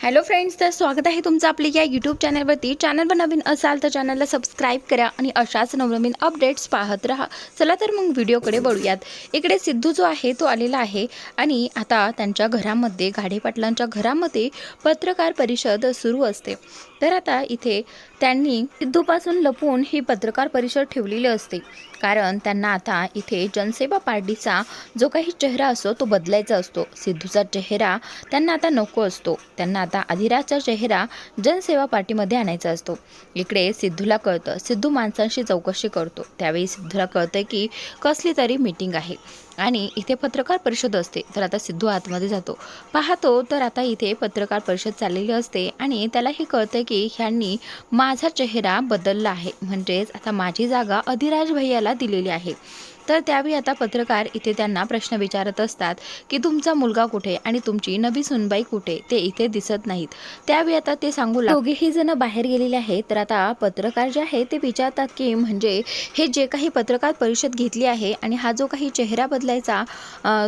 Hello friends तर स्वागत आहे तुमचं आपली या यूट्यूब चॅनलवरती चॅनलवर नवीन असाल तर चॅनलला सबस्क्राईब करा आणि अशाच नवनवीन अपडेट्स पाहत राहा. चला तर मग व्हिडिओकडे वळूयात. इकडे सिद्धू जो आहे तो आलेला आहे आणि आता त्यांच्या घरामध्ये गाढे पाटलांच्या घरामध्ये पत्रकार परिषद सुरू असते. तर आता इथे त्यांनी सिद्धूपासून लपवून ही पत्रकार परिषद ठेवलेली असते. कारण त्यांना आता इथे जनसेवा पार्टीचा जो काही चेहरा असतो तो बदलायचा असतो. सिद्धूचा चेहरा त्यांना आता नको असतो. त्यांना आता अधिराजचा चेहरा जनसेवा पार्टीमध्ये आणायचा असतो. इकडे सिद्धूला कळतं. सिद्धू माणसांशी चौकशी करतो. त्यावेळी सिद्धूला कळतं की कसली तरी मीटिंग आहे. आणि इथे पत्रकार परिषद असते तर आता सिद्धू आतमध्ये जातो. पाहतो तर आता इथे पत्रकार परिषद चाललेली असते आणि त्याला हे कळतं की ह्यांनी माझा चेहरा बदलला आहे. म्हणजेच आता माझी जागा अधिराज भैयाला दिलेली आहे. तर त्यावेळी आता पत्रकार इथे त्यांना प्रश्न विचारत असतात की तुमचा मुलगा कुठे आणि तुमची नवी सुनबाई कुठे? ते इथे दिसत नाहीत. त्यावेळी आता ते सांगू दोघेही जण बाहेर गेलेले आहेत तर आता पत्रकार जे आहे ते विचारतात की म्हणजे हे जे काही पत्रकार परिषद घेतली आहे आणि हा जो काही चेहरा बदलायचा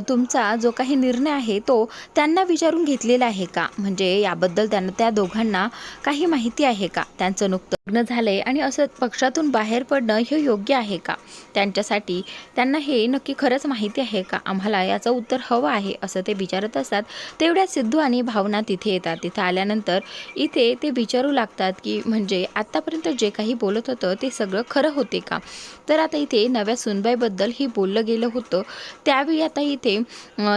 तुमचा जो काही निर्णय आहे तो त्यांना विचारून घेतलेला आहे का? म्हणजे याबद्दल त्यांना त्या दोघांना काही माहिती आहे का? त्यांचं नुकतं लग्न झालंय आणि असं पक्षातून बाहेर पडणं हे योग्य आहे का? त्यांच्यासाठी त्यांना हे नक्की खरंच माहिती आहे का? आम्हाला याचं उत्तर हवं आहे असं ते विचारत असतात. तेवढ्यात सिद्धू आणि भावना तिथे येतात. तिथं आल्यानंतर इथे ते विचारू लागतात की म्हणजे आत्तापर्यंत जे काही बोलत होतं ते सगळं खरं होते का? तर आता इथे नव्या सुनबाईबद्दल ही बोललं गेलं होतं. त्यावेळी आता इथे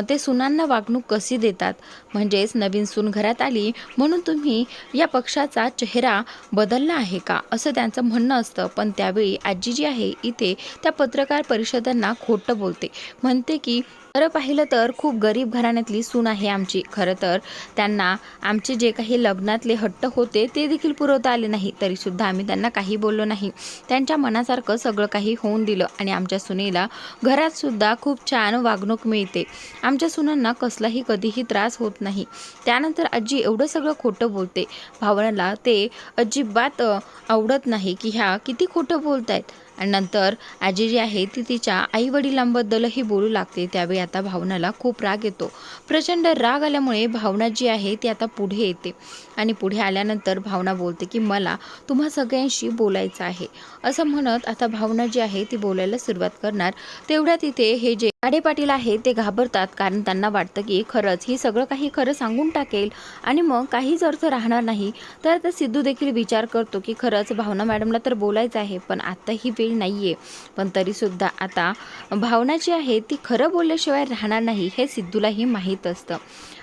ते सुनांना वागणूक कशी देतात? म्हणजेच नवीन सून घरात आली म्हणून तुम्ही या पक्षाचा चेहरा बदलला आहे का? असं त्यांचं म्हणणं असतं. पण त्यावेळी आजी जी आहे इथे त्या पत्रकार परिषद त्यांना खोटं बोलते. म्हणते की खरं पाहिलं तर खूप गरीब घराण्यातली सून आहे आमची. खरं तर त्यांना आमचे जे काही लग्नातले हट्ट होते ते देखील पुरवता आले नाही. तरीसुद्धा आम्ही त्यांना काही बोललो नाही. त्यांच्या मनासारखं सगळं काही होऊन दिलं आणि आमच्या सुनेला घरातसुद्धा खूप छान वागणूक मिळते. आमच्या सुनांना कसलाही कधीही त्रास होत नाही. त्यानंतर आजी एवढं सगळं खोटं बोलते. भावनाला ते अजिबात आवडत नाही की ह्या किती खोटं बोलत आहेत आणि नंतर आजी जी आहे ती तिच्या आईवडिलांबद्दलही बोलू लागते. त्यावेळी आता भावनाला खूप राग येतो. प्रचंड राग आल्यामुळे भावना जी आहे ती आता पुढे येते. आणि पुढे आल्यानंतर भावना बोलते की मला तुम्हा सगळ्यांशी बोलायचं आहे. असं म्हणत आता भावना जी आहे ती बोलायला सुरुवात करणार. तेवढ्या तिथे हे जे आडे पाटील आहे ते घाबरतात कारण त्यांना वाटतं की खरंच ही सगळं काही खरं सांगून टाकेल आणि मग काहीच अर्थ राहणार नाही. तर आता सिद्धू देखील विचार करतो की खरंच भावना मॅडमला तर बोलायचं आहे पण आत्ता ही वेळ नाही आहे पण तरीसुद्धा आता भावना जी आहे ती खरं बोलल्याशिवाय राहणार नाही हे सिद्धूलाही माहीत असतं.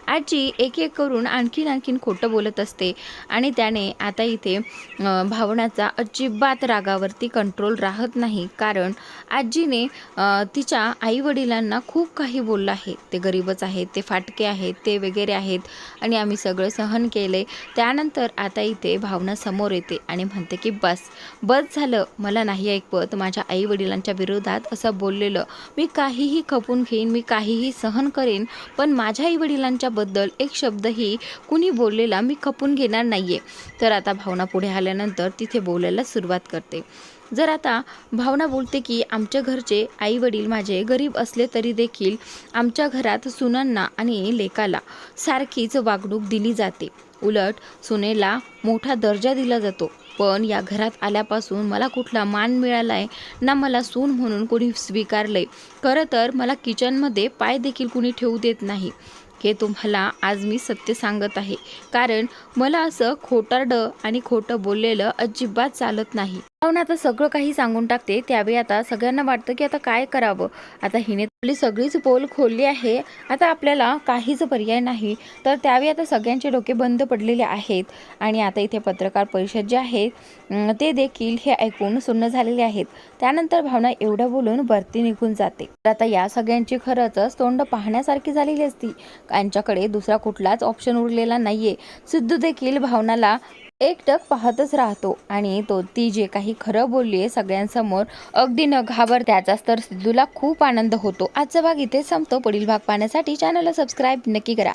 आजी एक एक करून आणखीन आणखीन खोटं बोलत असते आणि त्याने आता इथे भावनाचा अजिबात रागावरती कंट्रोल राहत नाही. कारण आजीने तिच्या आईवडिलांना खूप काही बोललं आहे. ते गरीबच आहेत ते फाटके आहेत ते वगैरे आहेत आणि आम्ही सगळं सहन केले. त्यानंतर आता इथे भावना समोर येते आणि म्हणते की बस बस झालं. मला नाही ऐकवत माझ्या आईवडिलांच्या विरोधात असं बोललेलं. मी काहीही खपून घेईन मी काहीही सहन करेन पण माझ्या आईवडिलांच्या बद्दल एक शब्दही कुणी बोललेला मी खपून घेणार नाहीये. तर आता भावना पुढे आल्यानंतर तिथे बोलायला सुरुवात करते. जर आता भावना बोलते की आमच्या घरचे आई वडील माझे गरीब असले तरी देखील आमच्या घरात सुनांना आणि लेकाला सारखीच वागणूक दिली जाते. उलट सुनेला मोठा दर्जा दिला जातो. पण या घरात आल्यापासून मला कुठला मान मिळाला आहे ना मला सून म्हणून कोणी स्वीकारलंय. खरं तर मला किचनमध्ये पाय देखील कुणी ठेवू देत नाही. हे तुम्हाला आज मी सत्य सांगत आहे. कारण मला असं खोटारडं आणि खोटं बोललेलं अजिबात चालत नाही. भावना आता सगळं काही सांगून टाकते. त्यावेळी आता सगळ्यांना वाटतं की आता काय करावं? आता हिने आपली सगळीच पोल खोलली आहे. आता आपल्याला काहीच पर्याय नाही. तर त्यावेळी आता सगळ्यांचे डोके बंद पडलेले आहेत. आणि आता इथे पत्रकार परिषद जे आहे ते देखील हे ऐकून सुन्न झालेले आहेत. त्यानंतर भावना एवढं बोलून वरती निघून जाते. तर आता या सगळ्यांची खरंच तोंड पाहण्यासारखी झालेली असती. यांच्याकडे दुसरा कुठलाच ऑप्शन उरलेला नाहीये. सिद्धू देखील भावनाला एकटक पाहतच राहतो. आणि तो ती जे काही खरं बोलली आहे सगळ्यांसमोर अगदी न घाबर त्याचाच तर सिद्धूला खूप आनंद होतो. आजचा भाग इथे संपतो. पुढील भाग पाहण्यासाठी चॅनलला सबस्क्राईब नक्की करा.